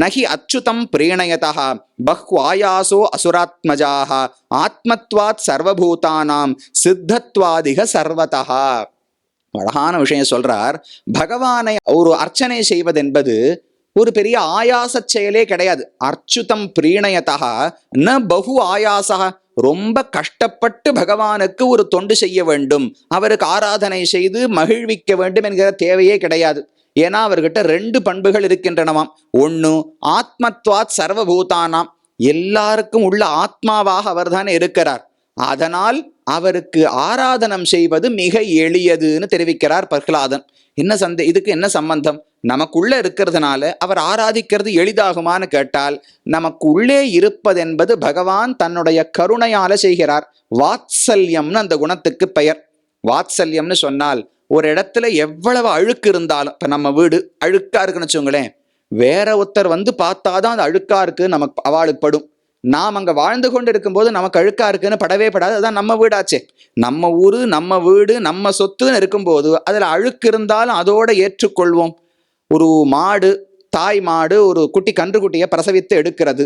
நகி அச்சுதம் பிரீணயதா பஹ்வாயாசோ அசுராத்மஜாக ஆத்மத்வாத் சர்வபூதானாம் சித்தத்வாதிக சர்வதா அழகான விஷயம் சொல்றார். பகவானை ஒரு அர்ச்சனை செய்வதென்பது ஒரு பெரிய ஆயாச செயலே கிடையாது. அர்ச்சுதம் பிரீணயதா ந பகு ஆயாசா ரொம்ப கஷ்டப்பட்டு பகவானுக்கு ஒரு தொண்டு செய்ய வேண்டும். அவருக்கு ஆராதனை செய்து மகிழ்விக்க வேண்டும் என்கிற தேவையே கிடையாது. ஏன்னா அவர்கிட்ட ரெண்டு பண்புகள் இருக்கின்றனவாம். ஒன்று ஆத்மத்வாத் சர்வபூதானாம். எல்லாருக்கும் உள்ள ஆத்மாவாக அவர்தானே இருக்கிறார். அதனால் அவருக்கு ஆராதனம் செய்வது மிக எளியதுன்னு தெரிவிக்கிறார் பிரகலாதன். என்ன சந்தே இதுக்கு என்ன சம்பந்தம்? நமக்குள்ள இருக்கிறதுனால அவர் ஆராதிக்கிறது எளிதாகுமான்னு கேட்டால் நமக்கு உள்ளே இருப்பதென்பது பகவான் தன்னுடைய கருணையால செய்கிறார். வாத்சல்யம்னு அந்த குணத்துக்கு பெயர். வாத்சல்யம்னு சொன்னால் ஒரு இடத்துல எவ்வளவு அழுக்கு இருந்தாலும் இப்போ நம்ம வீடு அழுக்காக இருக்குன்னு வச்சுக்கோங்களேன் வேற ஒருத்தர் வந்து பார்த்தாதான் அது அழுக்காக இருக்கு நமக்கு அவளுக்கு படும் நாம் அங்கே வாழ்ந்து கொண்டு இருக்கும்போது நமக்கு அழுக்கா இருக்குன்னு படவே படாது அதுதான் நம்ம வீடாச்சே. நம்ம ஊர் நம்ம வீடு நம்ம சொத்துன்னு இருக்கும்போது அதில் அழுக்கு இருந்தாலும் அதோட ஏற்றுக்கொள்வோம். ஒரு மாடு தாய் மாடு ஒரு குட்டி கன்றுக்குட்டியை பிரசவித்து எடுக்கிறது.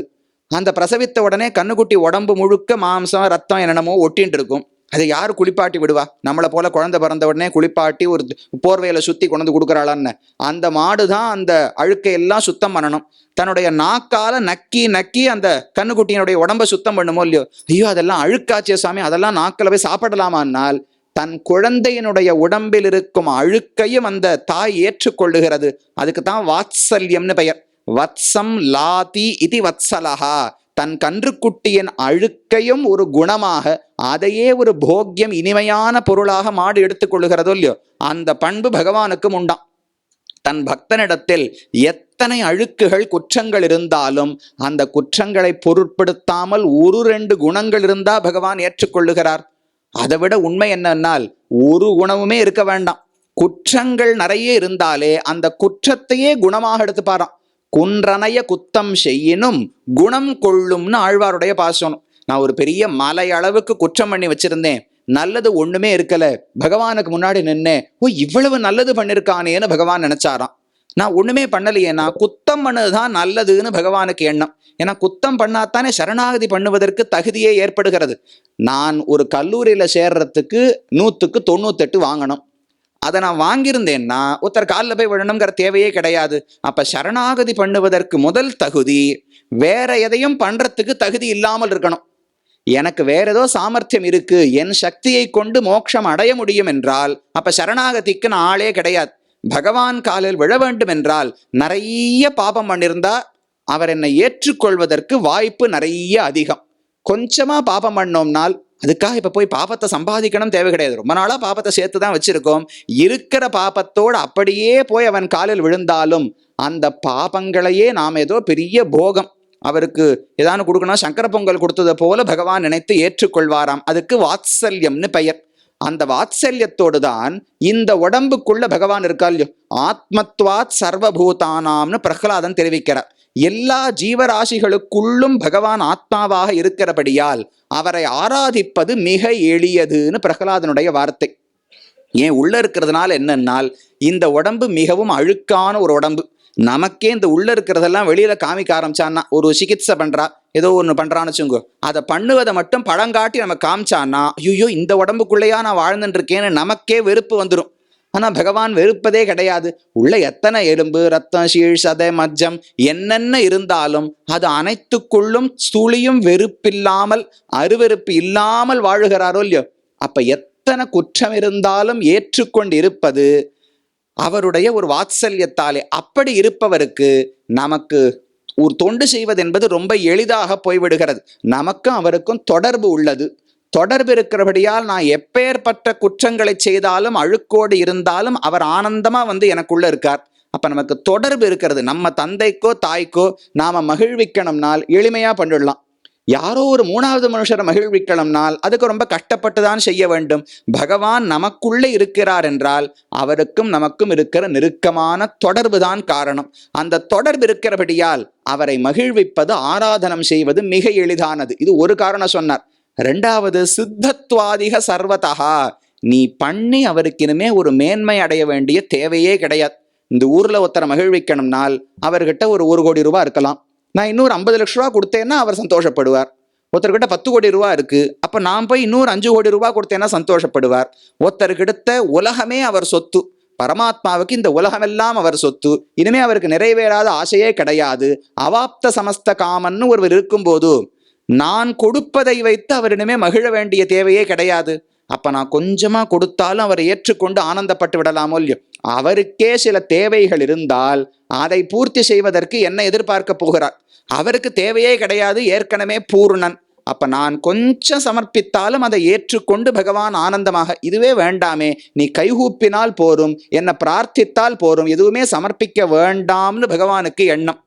அந்த பிரசவித்த உடனே கண்ணுக்குட்டி உடம்பு முழுக்க மாம்சம் ரத்தம் என்னென்னமோ ஒட்டின்னு இருக்கும். அதை யார் குளிப்பாட்டி விடுவா? நம்மளை போல குழந்தை பிறந்த உடனே குளிப்பாட்டி ஒரு போர்வையில சுத்தி கொண்டு வந்து கொடுக்குறாளான்னு. அந்த மாடு தான் அந்த அழுக்கை எல்லாம் சுத்தம் பண்ணணும். தன்னுடைய நாக்கால நக்கி நக்கி அந்த கண்ணுக்குட்டியினுடைய உடம்ப சுத்தம் பண்ணுமோ இல்லையோ? ஐயோ அதெல்லாம் அழுக்காச்சே சாமி. அதெல்லாம் நாக்கில் போய் சாப்பிடலாமான்னால் தன் குழந்தையினுடைய உடம்பில் இருக்கும் அழுக்கையும் அந்த தாய் ஏற்றுக்கொள்ளுகிறது. அதுக்கு தான் வாத்சல்யம்னு பெயர். வத்சம் லாதி இது வத்சலஹா. தன் கன்றுக்குட்டியின் அழுக்கையும் ஒரு குணமாக அதையே ஒரு போக்கியம் இனிமையான பொருளாக மாடு எடுத்துக்கொள்ளுகிறதோ இல்லையோ அந்த பண்பு பகவானுக்கும் உண்டாம் தன் பக்தனிடத்தில் எத்தனை அழுக்குகள் குற்றங்கள் இருந்தாலும் அந்த குற்றங்களை பொருட்படுத்தாமல் ஒரு ரெண்டு குணங்கள் இருந்தா பகவான் ஏற்றுக்கொள்ளுகிறார். அதை விட உண்மை என்னன்னால் ஒரு குணமுமே இருக்க வேண்டாம். குற்றங்கள் நிறைய இருந்தாலே அந்த குற்றத்தையே குணமாக எடுத்து குன்றனைய குத்தம் செய்யினும் குணம் கொள்ளும்னு ஆழ்வாருடைய பாசனம். நான் ஒரு பெரிய மலை அளவுக்கு குற்றம் பண்ணி வச்சிருந்தேன். நல்லது ஒண்ணுமே இருக்கல. பகவானுக்கு முன்னாடி நின்னேன். ஓ இவ்வளவு நல்லது பண்ணிருக்கானேன்னு பகவான் நினைச்சாராம். நான் ஒண்ணுமே பண்ணலையேனா குத்தம் பண்ணதுதான் நல்லதுன்னு பகவானுக்கு எண்ணம். ஏன்னா குத்தம் பண்ணாதானே சரணாகதி பண்ணுவதற்கு தகுதியே ஏற்படுகிறது. நான் ஒரு கல்லூரியில சேர்றதுக்கு நூத்துக்கு தொண்ணூத்தெட்டு வாங்கணும். அதை நான் வாங்கியிருந்தேன்னா ஒருத்தர் காலில் போய் விழணுங்கிற தேவையே கிடையாது. அப்ப சரணாகதி பண்ணுவதற்கு முதல் தகுதி வேற எதையும் பண்றதுக்கு தகுதி இல்லாமல் இருக்கணும். எனக்கு வேற ஏதோ சாமர்த்தியம் இருக்கு. என் சக்தியை கொண்டு மோட்சம் அடைய முடியும் என்றால் அப்ப சரணாகதிக்கு நான் ஆளே கிடையாது. பகவான் காலில் விழ வேண்டும் என்றால் நிறைய பாபம் பண்ணியிருந்தா அவர் என்னை ஏற்றுக்கொள்வதற்கு வாய்ப்பு நிறைய அதிகம். கொஞ்சமா பாபம் பண்ணோம்னால் அதுக்காக இப்போ போய் பாபத்தை சம்பாதிக்கணும் தேவை கிடையாது. ரொம்ப நாளாக பாபத்தை சேர்த்து தான் வச்சுருக்கோம். இருக்கிற பாபத்தோடு அப்படியே போய் அவன் காலில் விழுந்தாலும் அந்த பாபங்களையே நாம் ஏதோ பெரிய போகம். அவருக்கு ஏதானு கொடுக்கணும்? சங்கர பொங்கல் கொடுத்ததை போல பகவான் நினைத்து ஏற்றுக்கொள்வாராம். அதுக்கு வாத்சல்யம்னு பெயர். அந்த வாத்சல்யத்தோடு தான் இந்த உடம்புக்குள்ள பகவான் இருக்கா இல்லையோ? ஆத்மத்வாத் சர்வபூதானாம்னு பிரகலாதன் தெரிவிக்கிறார். எல்லா ஜீவராசிகளுக்குள்ளும் பகவான் ஆத்மாவாக இருக்கிறபடியால் அவரை ஆராதிப்பது மிக எளியதுன்னு பிரகலாதனுடைய வார்த்தை. ஏன் உள்ள இருக்கிறதுனால என்னன்னால் இந்த உடம்பு மிகவும் அழுக்கான ஒரு உடம்பு. நமக்கே இந்த உள்ள இருக்கிறதெல்லாம் வெளியில காமிக்க ஆரம்பிச்சான்னா ஒரு சிகிச்சை பண்றா ஏதோ ஒன்று பண்றான்னு வச்சுங்க அதை பண்ணுவதை மட்டும் பழங்காட்டி நம்ம காமிச்சான்னா ஐயோ இந்த உடம்புக்குள்ளேயா நான் வாழ்ந்துட்டு இருக்கேன்னு நமக்கே வெறுப்பு வந்துடும் ஆனா பகவான் வெறுப்பதே கிடையாது. உள்ள எத்தனை எலும்பு ரத்தம் சீழ் சதை மஜ்ஜம் என்னென்ன இருந்தாலும் அது அனைத்துக்குள்ளும் ஸ்தூளியும் வெறுப்பில்லாமல் அருவெறுப்பு இல்லாமல் வாழுகிறாரோ இல்லையோ? அப்ப எத்தனை குற்றம் இருந்தாலும் ஏற்றுக்கொண்டு இருப்பது அவருடைய ஒரு வாத்சல்யத்தாலே. அப்படி இருப்பவருக்கு நமக்கு ஒரு தொண்டு செய்வது என்பது ரொம்ப எளிதாக போய்விடுகிறது. நமக்கும் அவருக்கும் தொடர்பு உள்ளது. தொடர்பு இருக்கிறபடியால் நான் எப்பேற்பட்ட குற்றங்களை செய்தாலும் அழுக்கோடு இருந்தாலும் அவர் ஆனந்தமா வந்து எனக்குள்ள இருக்கார். அப்ப நமக்கு தொடர்பு இருக்கிறது. நம்ம தந்தைக்கோ தாய்க்கோ நாம மகிழ்விக்கணும்னால் எளிமையா பண்ணிடலாம். யாரோ ஒரு மூணாவது மனுஷரை மகிழ்விக்கணும்னால் அதுக்கு ரொம்ப கஷ்டப்பட்டு தான் செய்ய வேண்டும். பகவான் நமக்குள்ளே இருக்கிறார் என்றால் அவருக்கும் நமக்கும் இருக்கிற நெருக்கமான தொடர்பு தான் காரணம். அந்த தொடர்பு இருக்கிறபடியால் அவரை மகிழ்விப்பது ஆராதனம் செய்வது மிக எளிதானது. இது ஒரு காரணம் சொன்னார். ரெண்டாவது சித்தத்வாதிக சர்வதகா. நீ பண்ணி அவருக்கு இனிமே ஒரு மேன்மை அடைய வேண்டிய தேவையே கிடையாது. இந்த ஊர்ல ஒருத்தரை மகிழ்விக்கணும்னால் அவர்கிட்ட ஒரு ஒரு கோடி ரூபாய் இருக்கலாம். நான் இன்னொரு ஐம்பது லட்ச ரூபா கொடுத்தேன்னா அவர் சந்தோஷப்படுவார். ஒருத்தர்கிட்ட பத்து கோடி ரூபா இருக்கு. அப்ப நான் போய் இன்னொரு அஞ்சு கோடி ரூபா கொடுத்தேன்னா சந்தோஷப்படுவார். ஒருத்தர்கிட்ட உலகமே அவர் சொத்து. பரமாத்மாவுக்கு இந்த உலகமெல்லாம் அவர் சொத்து. இனிமே அவருக்கு நிறைவேறாத ஆசையே கிடையாது. அவாப்த சமஸ்த காமன்னு ஒருவர் இருக்கும்போது நான் கொடுப்பதை வைத்து அவரிடமே மகிழ வேண்டிய தேவையே கிடையாது. அப்ப நான் கொஞ்சமா கொடுத்தாலும் அவர் ஏற்றுக்கொண்டு ஆனந்தப்பட்டு விடலாமோ இல்லையோ? அவருக்கே சில தேவைகள் இருந்தால் அதை பூர்த்தி செய்வதற்கு என்ன எதிர்பார்க்க போகிறார். அவருக்கு தேவையே கிடையாது ஏற்கனவே பூர்ணன். அப்ப நான் கொஞ்சம் சமர்ப்பித்தாலும் அதை ஏற்றுக்கொண்டு பகவான் ஆனந்தமாக இதுவே வேண்டாமே நீ கைகூப்பினால் போரும் என்னை பிரார்த்தித்தால் போரும் எதுவுமே சமர்ப்பிக்க வேண்டாம்னு பகவானுக்கு எண்ணம்.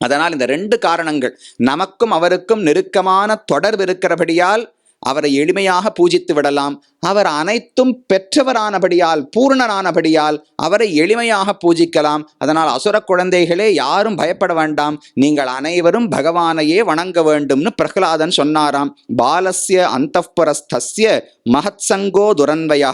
அதனால் இந்த ரெண்டு காரணங்கள் நமக்கும் அவருக்கும் நெருக்கமான தொடர்பு இருக்கிறபடியால் அவரை எளிமையாக பூஜித்து விடலாம். அவர் அனைத்தும் பெற்றவரானபடியால் பூர்ணனானபடியால் அவரை எளிமையாக பூஜிக்கலாம். அதனால் அசுர குழந்தைகளே யாரும் பயப்பட வேண்டாம். நீங்கள் அனைவரும் பகவானையே வணங்க வேண்டும்னு பிரகலாதன் சொன்னாராம். பாலஸ்ய அந்தப்புரஸ்தஸ்ய மகத்சங்கோ துரன்வயா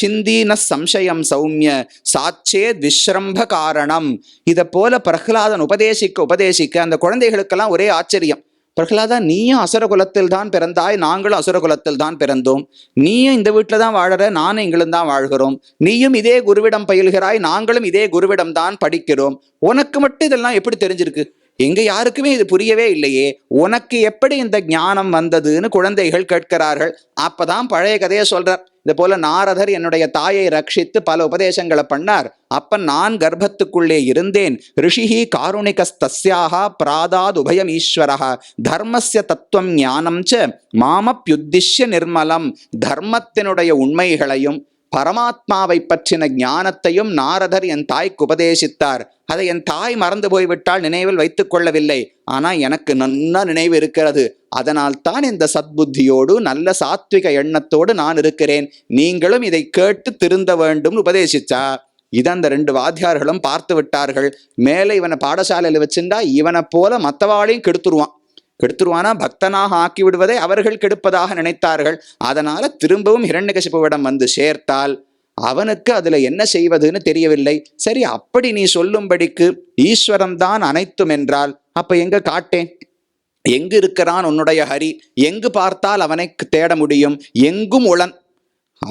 சிந்தீன சம்சயம் சௌமிய. சாச்சே விஸ்ரம்ப காரணம் இதை போல பிரகலாதன் உபதேசிக்க உபதேசிக்க அந்த குழந்தைகளுக்கெல்லாம் ஒரே ஆச்சரியம். பிரகலாதா நீயும் அசுர குலத்தில் தான் பிறந்தாய் நாங்களும் அசுர குலத்தில் தான் பிறந்தோம். நீயும் இந்த வீட்டில் தான் வாழற நானும் எங்களும் தான் வாழ்கிறோம். நீயும் இதே குருவிடம் பயில்கிறாய் நாங்களும் இதே குருவிடம் தான் படிக்கிறோம். உனக்கு மட்டும் இதெல்லாம் எப்படி தெரிஞ்சிருக்கு? எங்க யாருக்குமே இது புரியவே இல்லையே. உனக்கு எப்படி இந்த ஞானம் வந்ததுன்னு குழந்தைகள் கேட்கிறார்கள். அப்பதான் பழைய கதையை சொல்றார். இது போல நாரதர் என்னுடைய தாயை ரட்சித்து பல உபதேசங்களை பண்ணார். அப்ப நான் கர்ப்பத்துக்குள்ளே இருந்தேன். ரிஷிஹி காருணிகஸ்தஸ்யாக பிராதாத் உபயம் ஈஸ்வரः தர்மஸ்ய தத்துவம் ஞானம் ச மாமப்யுத்திஷ்ய நிர்மலம். தர்மத்தினுடைய உண்மைகளையும் பரமாத்மாவை பற்றின ஞானத்தையும் நாரதர் என் தாய்க்கு உபதேசித்தார். அதை என் தாய் மறந்து போய்விட்டால் நினைவில் வைத்துக் கொள்ளவில்லை. ஆனால் எனக்கு நன்னா நினைவு இருக்கிறது. அதனால் தான் இந்த சத்புத்தியோடு நல்ல சாத்விக எண்ணத்தோடு நான் இருக்கிறேன். நீங்களும் இதை கேட்டு திருந்த வேண்டும் உபதேசிச்சா இதை அந்த ரெண்டு வாத்தியார்களும் பார்த்து விட்டார்கள். மேலே இவனை பாடசாலையில் வச்சிருந்தா இவனை போல மற்றவாளையும் கெடுத்துருவான். கெடுத்துருவானா? பக்தனாக ஆக்கி விடுவதை அவர்கள் கெடுப்பதாக நினைத்தார்கள். அதனால திரும்பவும் இரண்டகசிப்புவிடம் வந்து சேர்த்தால் அவனுக்கு அதுல என்ன செய்வதுன்னு தெரியவில்லை. சரி அப்படி நீ சொல்லும்படிக்கு ஈஸ்வரன் தான் அனைத்தும் என்றால் அப்ப எங்க காட்டேன்? எங்கு இருக்கிறான் உன்னுடைய ஹரி? எங்கு பார்த்தால் அவனை தேட முடியும்? எங்கும் உளன்?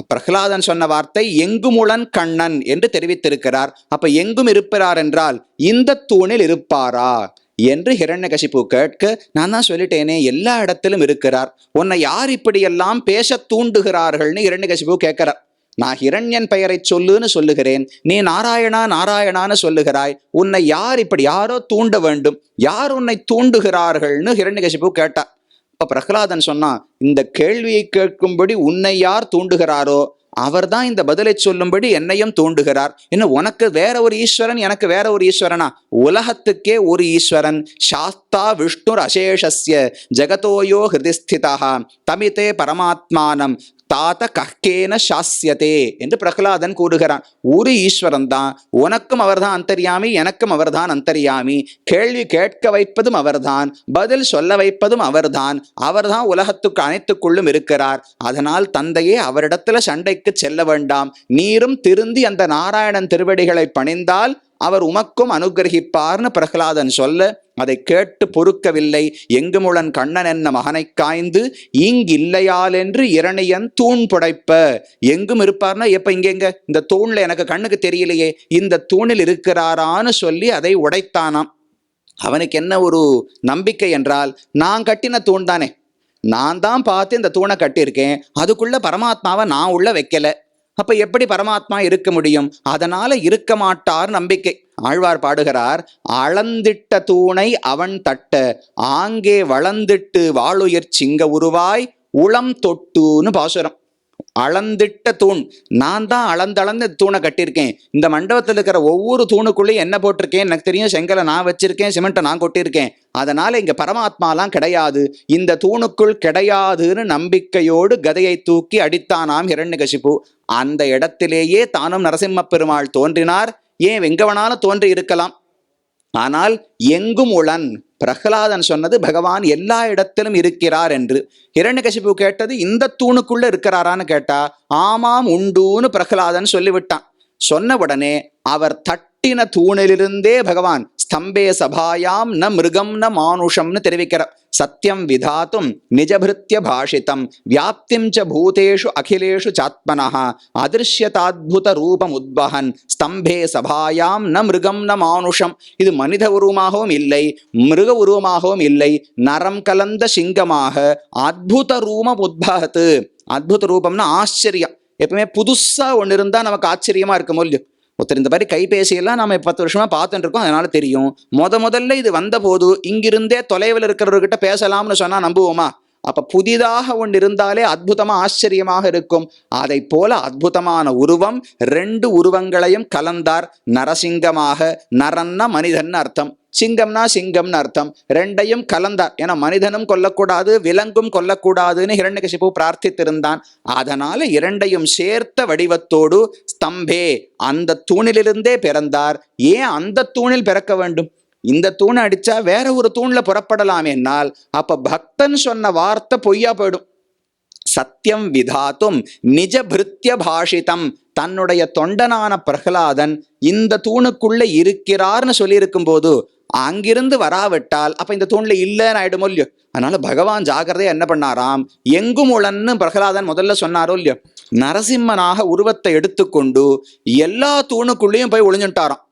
பிரகலாதன் சொன்ன வார்த்தை எங்கும் உளன் கண்ணன் என்று தெரிவித்திருக்கிறார். அப்ப எங்கும் இருப்பார் என்றால் இந்த தூணில் இருப்பாரா? என்று ஹிரண்யகசிப்பு கேட்க நான் தான் சொல்லிட்டேனே எல்லா இடத்திலும் இருக்கிறார். உன்னை யார் இப்படியெல்லாம் பேச தூண்டுகிறார்கள்னு ஹிரண்யகசிப்பு கேட்கிறார். நான் ஹிரண்யன் பெயரை சொல்லுன்னு சொல்லுகிறேன். நீ நாராயணா நாராயணான்னு சொல்லுகிறாய். உன்னை யார் இப்படி யாரோ தூண்ட வேண்டும். யார் உன்னை தூண்டுகிறார்கள்னு ஹிரண்யகசிப்பு கேட்டார். அப்ப பிரகலாதன் சொன்னா இந்த கேள்வியை கேட்கும்படி உன்னை யார் தூண்டுகிறாரோ அவர்தான் இந்த பதிலை சொல்லும்படி என்னையும் தூண்டுகிறார். இன்னும் உனக்கு வேற ஒரு ஈஸ்வரன் எனக்கு வேற ஒரு ஈஸ்வரனா? உலகத்துக்கே ஒரு ஈஸ்வரன். சாஸ்தா விஷ்ணுர் அசேஷஸ்ய ஜெகதோயோ ஹிருதிஸ்திதா தமிதே பரமாத்மானம். தாத கஹ்கேன சாஸ்யதே என்று பிரகலாதன் கூறுகிறான். ஒரு ஈஸ்வரன் தான் உனக்கும் அவர்தான் அந்தரியாமி எனக்கும் அவர்தான் அந்தரியாமி. கேள்வி கேட்க வைப்பதும் அவர்தான் பதில் சொல்ல வைப்பதும் அவர்தான் அவர்தான் உலகத்துக்கு அனைத்துக்குள்ளும் இருக்கிறார். அதனால் தந்தையே அவரிடத்துல சண்டைக்கு செல்ல வேண்டாம். நீரும் திருந்தி அந்த நாராயணன் திருவடிகளை பணிந்தால் அவர் உமக்கும் அனுகிரகிப்பார்னு பிரகலாதன் சொல்ல அதை கேட்டு பொறுக்கவில்லை. எங்குமுழன் கண்ணன் என்ன மகனைக் காய்ந்து இங்கில்லையால் என்று இரணியன் தூண் புடைப்ப. எங்கும் இருப்பார்னா எப்ப இங்கெங்க இந்த தூண்ல எனக்கு கண்ணுக்கு தெரியலையே. இந்த தூணில் இருக்கிறாரான்னு சொல்லி அதை உடைத்தானாம். அவனுக்கு என்ன ஒரு நம்பிக்கை என்றால் நான் கட்டின தூண் தானே நான் தான் பார்த்து இந்த தூணை கட்டியிருக்கேன். அதுக்குள்ள பரமாத்மாவை நான் உள்ள வைக்கல. அப்ப எப்படி பரமாத்மா இருக்க முடியும்? அதனால இருக்க மாட்டார் நம்பிக்கை. ஆழ்வார் பாடுகிறார் அளந்திட்ட தூணை அவன் தட்ட ஆங்கே வளர்ந்திட்டு வாளுயர் சிங்க உருவாய் உளம் தொட்டுன்னு பாசுரம். அளந்திட்ட தூண். நான் தான் அளந்தளந்து தூணை கட்டியிருக்கேன். இந்த மண்டபத்தில் இருக்கிற ஒவ்வொரு தூணுக்குள்ளேயும் என்ன போட்டிருக்கேன். எனக்கு தெரியும் செங்கலை நான் வச்சிருக்கேன் சிமெண்ட்டை நான் கொட்டியிருக்கேன். அதனால இங்க பரமாத்மாலாம் கிடையாது. இந்த தூணுக்குள் கிடையாதுன்னு நம்பிக்கையோடு கதையை தூக்கி அடித்தானாம் ஹிரண்யகசிபு அந்த இடத்திலேயே தானும் நரசிம்ம பெருமாள் தோன்றினார். ஏன் எங்க வேணாலும் தோன்றி இருக்கலாம். ஆனால் எங்கும் உளன். பிரகலாதன் சொன்னது பகவான் எல்லா இடத்திலும் இருக்கிறார் என்று. இரண்யகசிபு கேட்டது இந்த தூணுக்குள்ள இருக்கிறாரான்னு கேட்டா ஆமாம் உண்டுன்னு பிரகலாதன் சொல்லிவிட்டான். சொன்ன உடனே அவர் தட்டின தூணிலிருந்தே பகவான் ஸ்தம்பே சபாயாம் ந மிருகம் ந மானுஷம்னு தெரிவிக்கிறார் சத்தியம் விதாத்தும் நிஜபிருத்திய பாஷித்தம். வியாப்திம் ச பூதேஷு அகிலேஷு சாத்மனः அதிர்ஷ்யதாத்புத ரூபம் உத்பகன் ஸ்தம்பே சபாயாம் ந மிருகம் ந மானுஷம். இது மனித உருவமாகவும் இல்லை மிருக உருவமாகவும் இல்லை. நரம் கலந்த சிங்கமாக அத்புத ரூபம் உத்பகத்து அத்புத ரூபம்னா ஆச்சரியம். எப்பவுமே புதுசா ஒன்று இருந்தா நமக்கு ஆச்சரியமா இருக்கும் இல்லையோ? ஒருத்தர் இந்த மாதிரி கைபேசியெல்லாம் நம்ம பத்து வருஷமா பார்த்துட்டு இருக்கோம் அதனால தெரியும். முத முதல்ல இது வந்தபோது இங்கிருந்தே தொலைவில் இருக்கிறவர்கிட்ட பேசலாம்னு சொன்னா நம்புவோமா? அப்ப புதிதாக ஒன்று இருந்தாலே அற்புதமா ஆச்சரியமாக இருக்கும். அதை போல அற்புதமான உருவம் ரெண்டு உருவங்களையும் கலந்தார் நரசிங்கமாக. நரன்னா மனிதன் அர்த்தம். சிங்கம்னா சிங்கம்னு அர்த்தம். ரெண்டையும் கலந்தார். ஏன்னா மனிதனும் கொல்லக்கூடாது விலங்கும் கொல்லக்கூடாதுன்னு ஹிரண்யகசிபு பிரார்த்தித்திருந்தான். அதனால இரண்டையும் சேர்த்த வடிவத்தோடு ஸ்தம்பே அந்த தூணிலிருந்தே பிறந்தார். ஏன் அந்த தூணில் பிறக்க வேண்டும்? இந்த தூணை அடிச்சா வேற ஒரு தூண்ல புறப்படலாமேனால் அப்ப பக்தன் சொன்ன வார்த்தை பொய்யா போயிடும். சத்தியம் விதாத்தும் நிஜ பிருத்திய பாஷிதம் தன்னுடைய தொண்டனான பிரகலாதன் இந்த தூணுக்குள்ள இருக்கிறார்னு சொல்லியிருக்கும் போது அங்கிருந்து வராவிட்டால் அப்ப இந்த தூண்ல இல்லைன்னு ஆயிடுமோ இல்லையோ? அதனால பகவான் ஜாகிரதையா என்ன பண்ணாராம்? எங்கும் உளன்னு பிரகலாதன் முதல்ல சொன்னாரோ இல்லையோ? நரசிம்மனாக உருவத்தை எடுத்துக்கொண்டு எல்லா தூணுக்குள்ளேயும் போய் ஒளிஞ்சுட்டாராம்.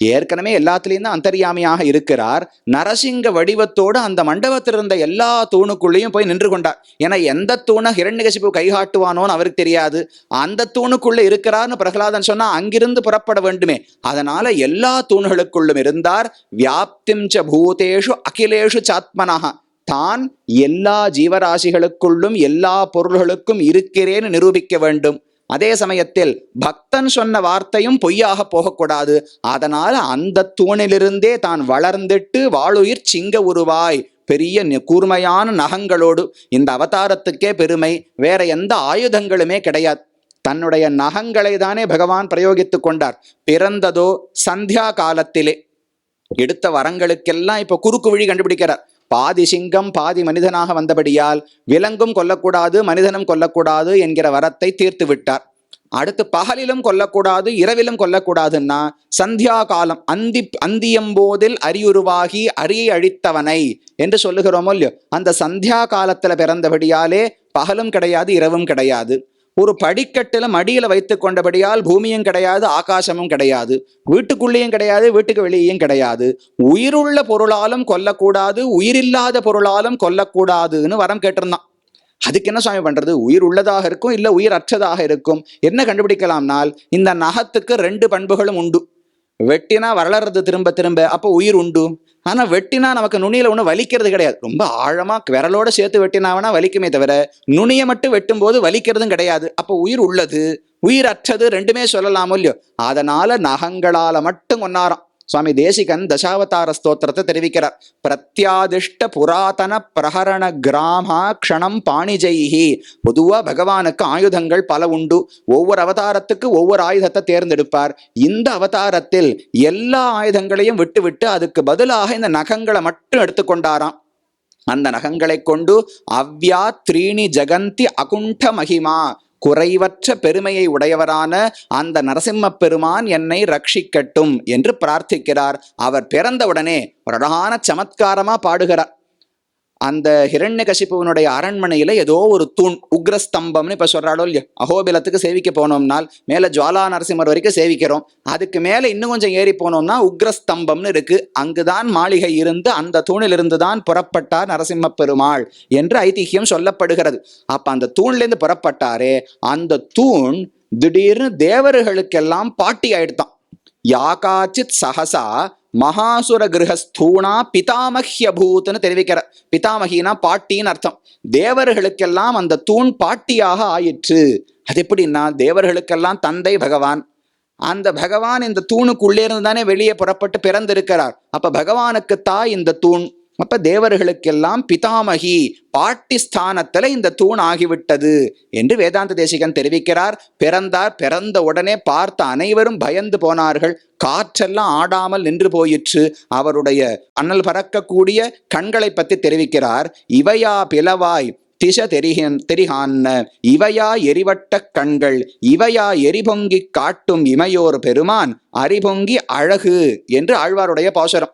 ஏற்கனவே எல்லாத்துலேயும் தான் அந்தரியாமியாக இருக்கிறார். நரசிங்க வடிவத்தோடு அந்த மண்டபத்தில் இருந்த எல்லா தூணுக்குள்ளேயும் போய் நின்று கொண்டார். ஏன்னா எந்த தூணை ஹிரண்யகசிப்பு கைகாட்டுவானோன்னு அவருக்கு தெரியாது. அந்த தூணுக்குள்ள இருக்கிறார்னு பிரகலாதன் சொன்னா அங்கிருந்து புறப்பட வேண்டுமே. அதனால எல்லா தூண்களுக்குள்ளும் இருந்தார். வியாப்திஞ்ச பூதேஷு அகிலேஷு சாத்மனாக தான் எல்லா ஜீவராசிகளுக்குள்ளும் எல்லா பொருள்களுக்கும் இருக்கிறேன்னு நிரூபிக்க வேண்டும். அதே சமயத்தில் பக்தன் சொன்ன வார்த்தையும் பொய்யாக போகக்கூடாது. அதனால் அந்த தூணிலிருந்தே தான் வளர்ந்துட்டு வாளுயிர் சிங்க உருவாய். பெரிய கூர்மையான நகங்களோடு இந்த அவதாரத்துக்கே பெருமை. வேற எந்த ஆயுதங்களுமே கிடையாது. தன்னுடைய நகங்களை தானே பகவான் பிரயோகித்துக் கொண்டார். பிறந்ததோ சந்தியா காலத்திலே. எடுத்த வரங்களுக்கெல்லாம் இப்ப குறுக்கு வழி கண்டுபிடிக்கிறார். பாதி சிங்கம் பாதி மனிதனாக வந்தபடியால் விலங்கும் கொல்லக்கூடாது மனிதனும் கொல்லக்கூடாது என்கிற வரத்தை தீர்த்து விட்டார். அடுத்து பகலிலும் கொல்லக்கூடாது இரவிலும் கொல்லக்கூடாதுன்னா சந்தியா காலம் அந்தி அந்தியம்போதில் அரியுருவாகி அரியை அழித்தவனை என்று சொல்லுகிறோமோ இல்லையோ? அந்த சந்தியா காலத்துல பிறந்தபடியாலே பகலும் கிடையாது இரவும் கிடையாது. ஒரு படிக்கட்டில மடியில வைத்து கொண்டபடியால் பூமியும் கிடையாது ஆகாசமும் கிடையாது. வீட்டுக்குள்ளேயும் கிடையாது வீட்டுக்கு வெளியேயும் கிடையாது. உயிருள்ள பொருளாலும் கொல்லக்கூடாது உயிரில்லாத பொருளாலும் கொல்லக்கூடாதுன்னு வரம் கேட்டிருந்தான். அதுக்கு என்ன சுவாமி பண்றது? உயிர் உள்ளதாக இருக்கும் இல்ல உயிர் அற்றதாக இருக்கும்? என்ன கண்டுபிடிக்கலாம்னால் இந்த நகத்துக்கு ரெண்டு பண்புகளும் உண்டு. வெட்டினா வளர்றது திரும்ப திரும்ப அப்போ உயிர் உண்டு. ஆனால் வெட்டினா நமக்கு நுனியில் ஒன்றும் வலிக்கிறது கிடையாது. ரொம்ப ஆழமாக விரலோட சேர்த்து வெட்டினாவனா வலிக்குமே தவிர நுனியை மட்டும் வெட்டும் போது வலிக்கிறதும் கிடையாது. அப்போ உயிர் உள்ளது. உயிர் அற்றது ரெண்டுமே சொல்லலாமோ இல்லையோ? அதனால நகங்களால் மட்டும் ஒன்னாராம் சுவாமி தேசிகன் தசாவதார ஸ்தோத்திரத்தை தெரிவிக்கிறார். பிரத்யாதிஷ்ட புராதன பிரகரண கிராமா க்ஷணம் பாணிஜைஹி. பொதுவாக பகவானுக்கு ஆயுதங்கள் பல உண்டு. ஒவ்வொரு அவதாரத்துக்கு ஒவ்வொரு ஆயுதத்தை தேர்ந்தெடுப்பார். இந்த அவதாரத்தில் எல்லா ஆயுதங்களையும் விட்டுவிட்டு அதுக்கு பதிலாக இந்த நகங்களை மட்டும் எடுத்துக்கொண்டாராம். அந்த நகங்களை கொண்டு அவ்யா த்ரீணி ஜகந்தி அகுண்ட மகிமா. குறைவற்ற பெருமையை உடையவரான அந்த நரசிம்ம பெருமான் என்னை ரட்சிக்கட்டும் என்று பிரார்த்திக்கிறார். அவர் பிறந்தவுடனே ஒரு அழகான சமத்காரமா பாடுகிறார். அந்த ஹிரண்யகசிப்புவனுடைய அரண்மனையில ஏதோ ஒரு தூண் உக்ரஸ்தம்பம்னு இப்ப சொல்றாளோ இல்லையா? அகோபிலத்துக்கு சேவிக்க போனோம்னால் மேல ஜுவாலா நரசிம்மர் வரைக்கும் சேவிக்கிறோம். அதுக்கு மேல இன்னும் கொஞ்சம் ஏறி போனோம்னா உக்ரஸ்தம்பம்னு இருக்கு. அங்குதான் மாளிகை இருந்து அந்த தூணிலிருந்து தான் புறப்பட்டார் நரசிம்ம பெருமாள் என்று ஐதிஹியம் சொல்லப்படுகிறது. அப்ப அந்த தூண்ல இருந்து புறப்பட்டாரே அந்த தூண் திடீர்னு தேவர்களுக்கெல்லாம் பாட்டி ஆயிடுத்தான் யாகாச்சித் சஹசா மகாசுர கிரகஸ்தூணா பிதாமஹ்யபூத்னு தெரிவிக்கிற பிதாமகினா பாட்டின்னு அர்த்தம். தேவர்களுக்கெல்லாம் அந்த தூண் பாட்டியாக ஆயிற்று. அது எப்படின்னா தேவர்களுக்கெல்லாம் தந்தை பகவான். அந்த பகவான் இந்த தூணுக்குள்ளே இருந்து தானே வெளியே புறப்பட்டு பிறந்திருக்கிறார். அப்ப பகவானுக்கு தாய் இந்த தூண். அப்ப தேவர்களுக்கெல்லாம் பிதாமகி பாட்டி ஸ்தானத்துல இந்த தூண் ஆகிவிட்டது என்று வேதாந்த தேசிகன் தெரிவிக்கிறார். பிறந்தார் பிறந்த உடனே பார்த்த அனைவரும் பயந்து போனார்கள். காற்றெல்லாம் ஆடாமல் நின்று போயிற்று. அவருடைய அண்ணல் பறக்கக்கூடிய கண்களை பற்றி தெரிவிக்கிறார். இவையா பிளவாய் திச தெரிகன் தெரிகான்ன. இவையா எரிவட்ட கண்கள். இவையா எரிபொங்கி காட்டும் இமையோர் பெருமான். அரிபொங்கி அழகு என்று ஆழ்வாருடைய பாசுரம்.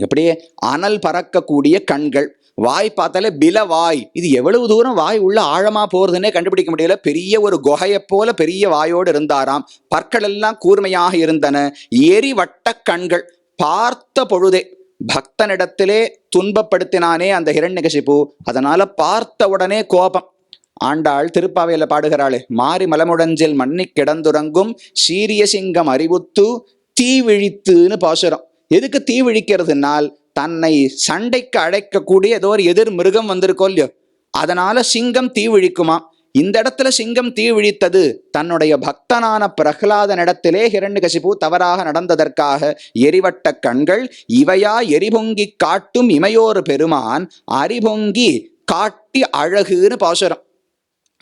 எப்படியே அனல் பறக்கக்கூடிய கண்கள். வாய் பார்த்தாலே பில வாய். இது எவ்வளவு தூரம் வாய் உள்ள ஆழமா போறதுன்னே கண்டுபிடிக்க முடியல. பெரிய ஒரு குகையைப் போல பெரிய வாயோடு இருந்தாராம். பற்கள் எல்லாம் கூர்மையாக இருந்தன. எரிவட்ட கண்கள். பார்த்த பொழுதே பக்தனிடத்திலே துன்பப்படுத்தினானே அந்த ஹிரண்யகசிப்பு. அதனால பார்த்த உடனே கோபம். ஆண்டாள் திருப்பாவையில பாடுகிறாளே மாறி மலமுடஞ்சில் மண்ணி கிடந்துறங்கும் சீரிய சிங்கம் அறிவுத்து தீ விழித்துன்னு பாசுரம். எதுக்கு தீ விழிக்கிறதுனால் தன்னை சண்டைக்கு அழைக்கக்கூடிய ஏதோ ஒரு எதிர் மிருகம் வந்திருக்கோ இல்லையோ? அதனால சிங்கம் தீ விழிக்குமா? இந்த இடத்துல சிங்கம் தீ விழித்தது தன்னுடைய பக்தனான பிரகலாதனிடத்திலே ஹிரண்யகசிபு தவறாக நடந்ததற்காக எரிவட்ட கண்கள் இவையா எரிபொங்கி காட்டும் இமையோர் பெருமான் அரிபொங்கி காட்டி அழகுன்னு பாசுரம்.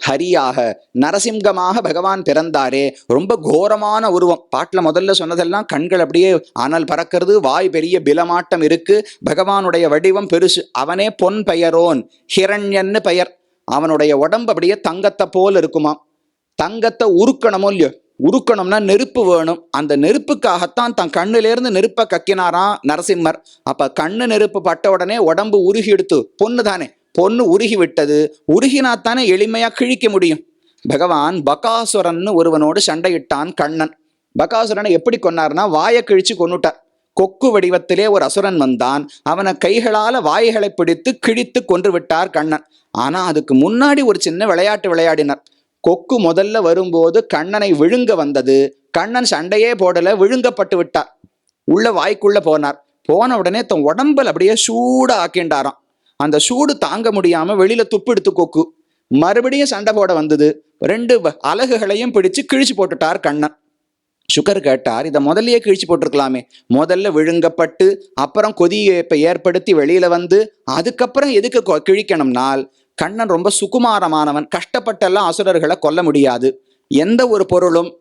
ஹரியாக நரசிம்கமாக பகவான் பிறந்தாரே. ரொம்ப கோரமான உருவம். பாட்டில் முதல்ல சொன்னதெல்லாம் கண்கள் அப்படியே ஆனால் பறக்கிறது வாய் பெரிய பிலமாட்டம் இருக்கு. பகவானுடைய வடிவம் பெருசு. அவனே பொன் பெயரோன். ஹிரண்யன்னு பெயர். அவனுடைய உடம்பு அப்படியே தங்கத்தை போல் இருக்குமாம். தங்கத்தை உருக்கணுமோ இல்லையோ? உருக்கணும்னா நெருப்பு வேணும். அந்த நெருப்புக்காகத்தான் தன் கண்ணிலேருந்து நெருப்பை கக்கினாராம் நரசிம்மர். அப்ப கண்ணு நெருப்பு பட்ட உடனே உடம்பு உருகி எடுத்து பொண்ணு தானே பொண்ணு உருகி விட்டது உருகினாத்தானே எளிமையா கிழிக்க முடியும். பகவான் பகாசுரன்னு ஒருவனோடு சண்டையிட்டான் கண்ணன். பகாசுரனை எப்படி கொன்னார்னா வாயை கிழிச்சு கொன்னுட்டார். கொக்கு வடிவத்திலே ஒரு அசுரன் வந்தான். அவனை கைகளால வாய்களை பிடித்து கிழித்து கொன்று விட்டார் கண்ணன். ஆனா அதுக்கு முன்னாடி ஒரு சின்ன விளையாட்டு விளையாடினர். கொக்கு முதல்ல வரும்போது கண்ணனை விழுங்க வந்தது. கண்ணன் சண்டையே போடல விழுங்கப்பட்டு விட்டார். உள்ள வாய்க்குள்ள போனார். போன உடனே தன் உடம்புல அப்படியே சூட ஆக்கிண்டாராம் அந்த சூடு தாங்க முடியாம வெளியில துப்பு எடுத்து கொக்கு. மறுபடியும் சண்டை போட வந்தது. ரெண்டு வ- அலகுகளையும் பிடிச்சு கிழிச்சு போட்டுட்டார் கண்ணன். சுகர் கேட்டார் இதை முதல்லயே கிழிச்சு போட்டிருக்கலாமே. முதல்ல விழுங்கப்பட்டு அப்புறம் கொதிப்பை ஏற்படுத்தி வெளியில வந்து அதுக்கப்புறம் எதுக்கு கொ- கிழிக்கணும்னால் கண்ணன் ரொம்ப சுகுமாரமானவன். கஷ்டப்பட்டெல்லாம் அசுரர்களை கொல்ல முடியாது. எந்த ஒரு பொருளும்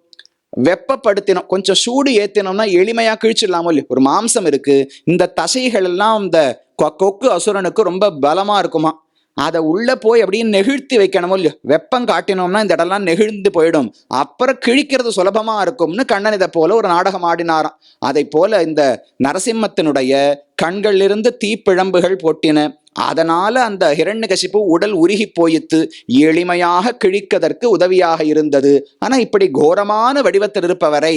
வெப்பப்படுத்தினோம் கொஞ்சம் சூடு ஏத்தினோம்னா எளிமையா கிழிச்சிடலாமோ இல்லையா ஒரு மாம்சம் இருக்கு. இந்த தசைகள் எல்லாம் இந்த கொ- கொக்கு அசுரனுக்கு ரொம்ப பலமா இருக்குமா. அதை உள்ள போய் அப்படியே நெகிழ்த்தி வைக்கணுமோ இல்லையோ வெப்பம் காட்டினோம்னா இந்த இடம்லாம் நெகிழ்ந்து போயிடும். அப்புறம் கிழிக்கிறது சுலபமா இருக்கும்னு கண்ணன் இதை போல ஒரு நாடகம் ஆடினாராம். அதை போல இந்த நரசிம்மத்தினுடைய கண்களிலிருந்து தீப்பிழம்புகள் போட்டின அதனால அந்த ஹிரண்யகசிப்பு உடல் உருகி போயித்து எளிமையாக கிழிக்கதற்கு உதவியாக இருந்தது. ஆனா இப்படி கோரமான வடிவத்தில் இருப்பவரை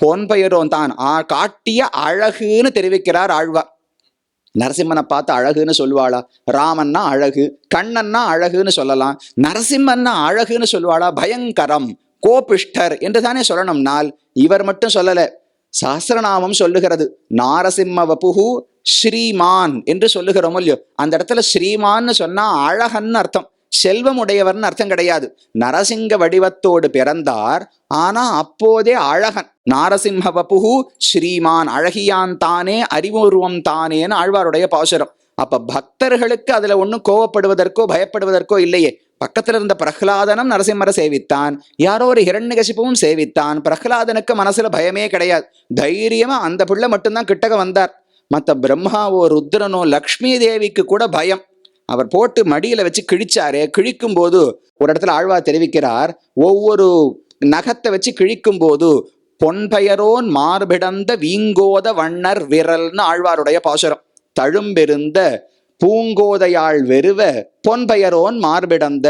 பொன் பெயரோன் தான். ஆ காட்டிய அழகுன்னு தெரிவிக்கிறார் ஆழ்வார் நரசிம்மனை பார்த்து அழகுன்னு சொல்லுவாளா? ராமன்னா அழகு கண்ணன்னா அழகுன்னு சொல்லலாம். நரசிம்மன்னா அழகுன்னு சொல்லுவாளா? பயங்கரம் கோபிஷ்டர் என்று தானே சொல்லணும்னால் இவர் மட்டும் சொல்லலை. சாஸ்திரநாமம் சொல்லுகிறது நாரசிம்ம வபுகு ஸ்ரீமான் என்று சொல்லுகிறோம் இல்லையோ? அந்த இடத்துல ஸ்ரீமான்னு சொன்னா அழகன்னு அர்த்தம். செல்வம் உடையவர்னு அர்த்தம் கிடையாது. நரசிங்க வடிவத்தோடு பிறந்தார். ஆனா அப்போதே அழகன். நாரசிம்ம வபுகு ஸ்ரீமான். அழகியான் தானே அறிவுருவம் தானேன்னு ஆழ்வாருடைய பாசுரம். அப்ப பக்தர்களுக்கு அதுல ஒண்ணும் கோவப்படுவதற்கோ பயப்படுவதற்கோ இல்லையே. பக்கத்துல இருந்த பிரகலாதனும் நரசிம்மரை சேவித்தான். யாரோ ஒரு ஹிரண்யகசிப்புவும் சேவித்தான். பிரகலாதனுக்கு மனசுல பயமே கிடையாது. தைரியமா அந்த பிள்ளை மட்டும்தான் கிட்டக வந்தார். மற்ற பிரம்மாவோ ருத்ரனோ லக்ஷ்மி தேவிக்கு கூட பயம். அவர் போட்டு மடியில் வச்சு கிழிச்சாரே கிழிக்கும் போது ஒரு இடத்துல ஆழ்வார் தெரிவிக்கிறார் ஒவ்வொரு நகத்தை வச்சு கிழிக்கும் போது பொன்பெயரோன் மார்பிடந்த வீங்கோத வண்ணர் விரல்னு ஆழ்வாருடைய பாசுரம். தழும்பெருந்த பூங்கோதையாள் வெறுவ பொன்பெயரோன் மார்பிடந்த.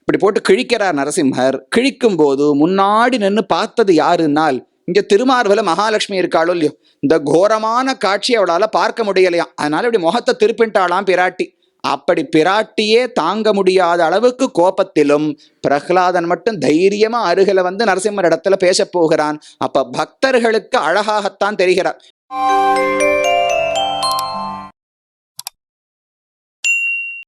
இப்படி போட்டு கிழிக்கிறார் நரசிம்மர். கிழிக்கும் போது முன்னாடி நின்று பார்த்தது யாருன்னால் இங்க திருமார்வல மகாலட்சுமி இருக்காளோ இல்லையோ? இந்த கோரமான காட்சி அவளால பார்க்க முடியலையாம் அதனால இப்படி முகத்தை திருப்பின்ட்டாளாம் பிராட்டி. அப்படி பிராட்டியே தாங்க முடியாத அளவுக்கு கோபத்திலும் பிரகலாதன் மட்டும் தைரியமா அருகில வந்து நரசிம்மர் இடத்துல பேசப் போகிறான். அப்ப பக்தர்களுக்கு அழகாகத்தான் தெரிகிறார்.